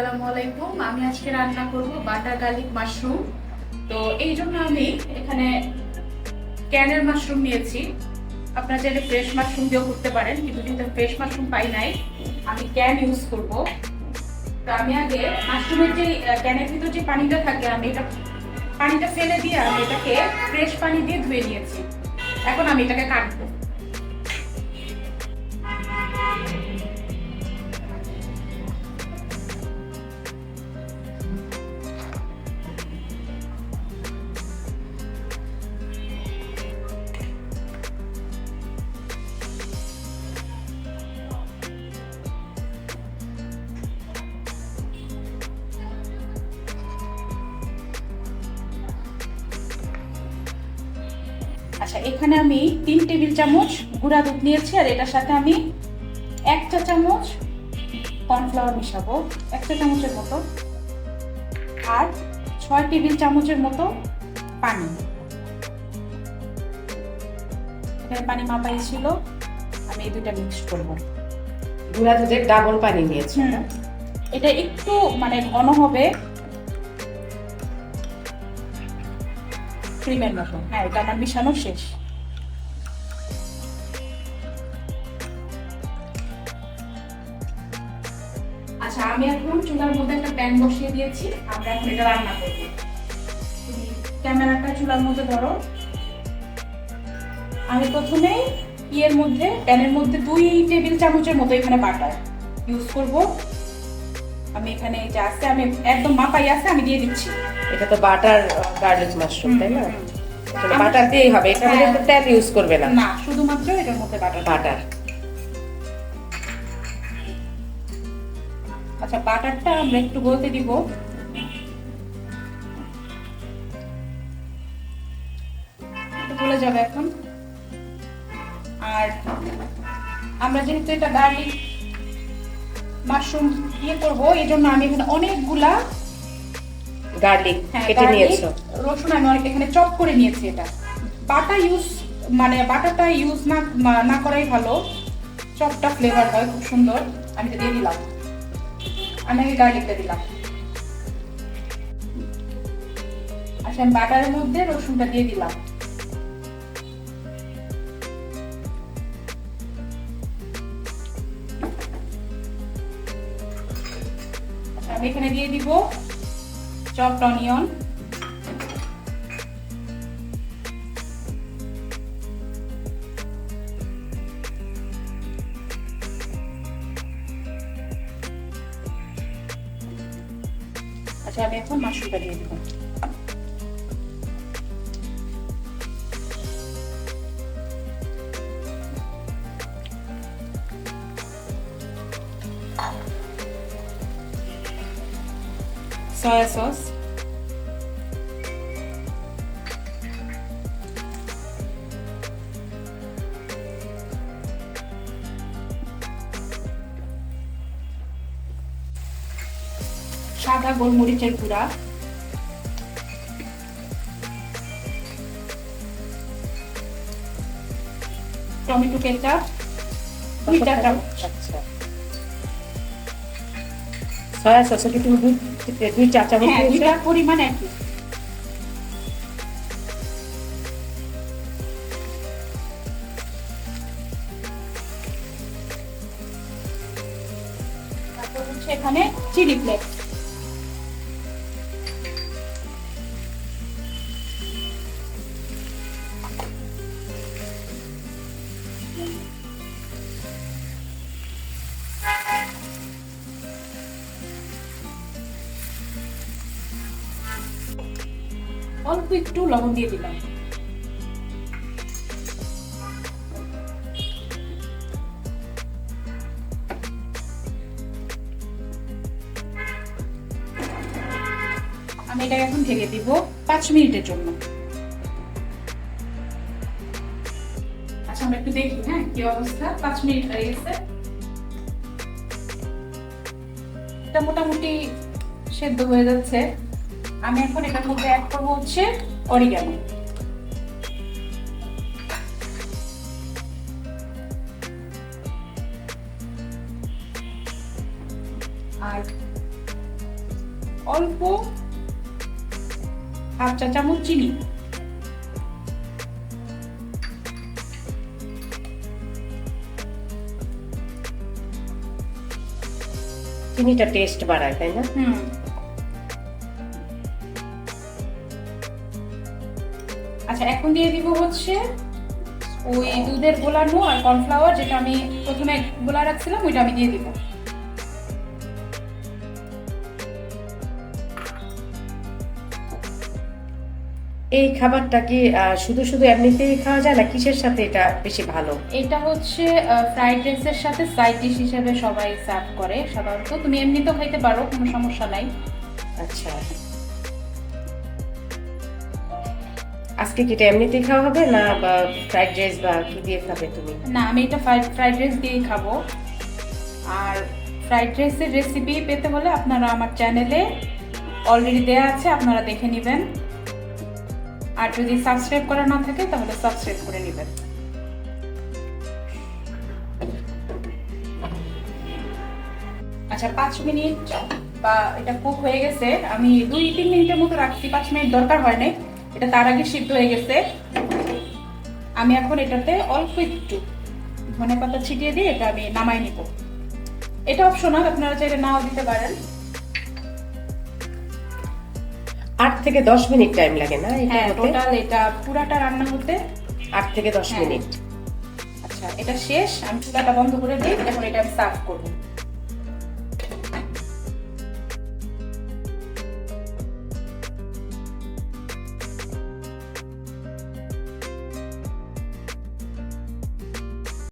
আসসালামু আলাইকুম। আমি আজকে রান্না করব বাটার গার্লিক মাশরুম। তো এই জন্য আমি এখানে ক্যানের মাশরুম নিয়েছি। আপনারা চাইলে ফ্রেশ মাশরুম দিয়েও করতে পারেন, কিন্তু যেহেতু ফ্রেশ মাশরুম পাই নাই, আমি ক্যান ইউজ করব। তো আমি আগে মাশরুমের যে ক্যানের ভিতর যে পানিটা থাকে, আমি এটা পানিটা ফেলে দিয়ে আমি এটাকে ফ্রেশ পানি দিয়ে ধুয়ে নিয়েছি। এখন আমি এটাকে কাটবো। আচ্ছা এখানে আমি তিন টেবিল চামচ গুঁড়া দুধ নিয়েছি আর এটার সাথে আমি এক চা চামচ কর্নফ্লাওয়ার মিশাবো এক চা চামচের মতো। আর ছয় টেবিল চামচের মতো পানি। এখানে পানি মাপাই ছিল আমি এই দুটা মিক্স করব। গুঁড়া দুধের ডাবল পানি নিয়েছি। এটা একটু মানে ঘন হবে ক্রিমের মতো। হ্যাঁ এটা আমার মিশানো শেষ। আচ্ছা আমি এখন চুলার মধ্যে একটা প্যান বসিয়ে দিয়েছি। আমরা এখন এটা রান্না করব। ক্যামেরাটা চুলার মধ্যে ধরো। আমি প্রথমে ইয়ের মধ্যে, প্যানের মধ্যে দুই টেবিল চামচের মতো এখানে বাটার ইউজ করব। আমি এখানে এই আছে আমি একদম মাপাই আছে আমি দিয়ে দিচ্ছি। এটা তো বাটার গার্লিক মাশরুম তাই না? বাটার দিয়েই হবে এটা মধ্যে তেল ইউজ করবে না। না শুধুমাত্র এটার মধ্যে বাটার। বাটার। আচ্ছা বাটারটা আমরা একটু গলতে দিব। গলে যাবে এখন। আর আমরা যেহেতু এটা গার্লিক মাশরুম ইয়ে করব এই জন্য আমি এখানে অনেকগুলা গার্লিক হ্যাঁ, কেটে নিয়েছো? রসুন আমি অনেক এখানে চপ করে নিয়েছি এটা। বাটা ইউজ মানে বাটাটা ইউজ না না করাই ভালো। চপটা ফ্লেভার হয় খুব সুন্দর। আমি এটা দিয়ে দিলাম। আমি আগে গার্লিকটা দিলাম। আচ্ছা আমি বাটারের মধ্যে রসুনটা দিয়ে দিলাম। এখানে দিয়ে দিব চপড অনিয়ন আচ্ছা আমি এখন মাশরুমটা দিয়ে দিব। সয়া সস সাদা গোলমরিচের গুঁড়া টমেটো কেচাপ দুই চামচ সয়া সস কি তুমি দুই চা চামচ হ্যাঁ পরিমাণ একই। এখানে চিলি ফ্লেক্স অল্প একটু লবণ দিয়ে দিলাম। আমি এটাকে এখন ঢেকে দিব পাঁচ মিনিটের জন্য। আচ্ছা আমরা একটু দেখি হ্যাঁ কি অবস্থা? পাঁচ মিনিট হয়ে গেছে। এটা মোটামুটি সেদ্ধ হয়ে যাচ্ছে। আমি এখন এটার মধ্যে অ্যাড করব হচ্ছে অরিগানো আর অল্প হাফ চা চামচ চিনি। চিনিটা টেস্ট বাড়ায়, তাই না? হুম। আচ্ছা এখন দিয়ে দিব হচ্ছে ওই দুধের গোলানো আর কর্নফ্লাওয়ার যেটা আমি প্রথমে গোলা রাখছিলাম ওইটা আমি দিয়ে দিব। এই খাবারটা কি শুধু শুধু এমনিতেই খাওয়া যায় না কিসের সাথে এটা বেশি ভালো? এটা হচ্ছে ফ্রাইড রাইসের সাথে সাইড ডিশ হিসেবে সবাই সার্ভ করে সাধারণত। তুমি এমনিতেও খাইতে পারো কোনো সমস্যা নাই। আচ্ছা। আজকে কি এটা এমনিতেই খাওয়া হবে না বা ফ্রাইড রাইস বা কি দিয়ে খাবে তুমি? না, আমি এটা ফ্রাইড রাইস দিয়েই খাব। আর ফ্রাইড রাইসের রেসিপি পেতে হলে আপনারা আমার চ্যানেলে অলরেডি দেয়া আছে, আপনারা দেখে নেবেন। আর যদি সাবস্ক্রাইব করা না থাকে, তাহলে সাবস্ক্রাইব করে নেবেন। আচ্ছা পাঁচ মিনিট বা এটা কুক হয়ে গেছে। আমি দুই তিন মিনিটের মতো রাখছি, পাঁচ মিনিট দরকার হয় নাই। এটা তার আগে সিদ্ধ হয়ে গেছে। আমি এখন এটাতে অল্প একটু ধনে পাতা ছিটিয়ে দিয়ে এটা আমি নামাই নিব। এটা অপশনাল আপনারা চাইলে নাও দিতে পারেন। আট থেকে দশ মিনিট টাইম লাগে না হ্যাঁ টোটাল এটা পুরাটা রান্না হতে আট থেকে দশ হ্যাঁ। মিনিট। আচ্ছা এটা শেষ আমি চুলাটা বন্ধ করে দিই এখন এটা আমি সার্ভ করব।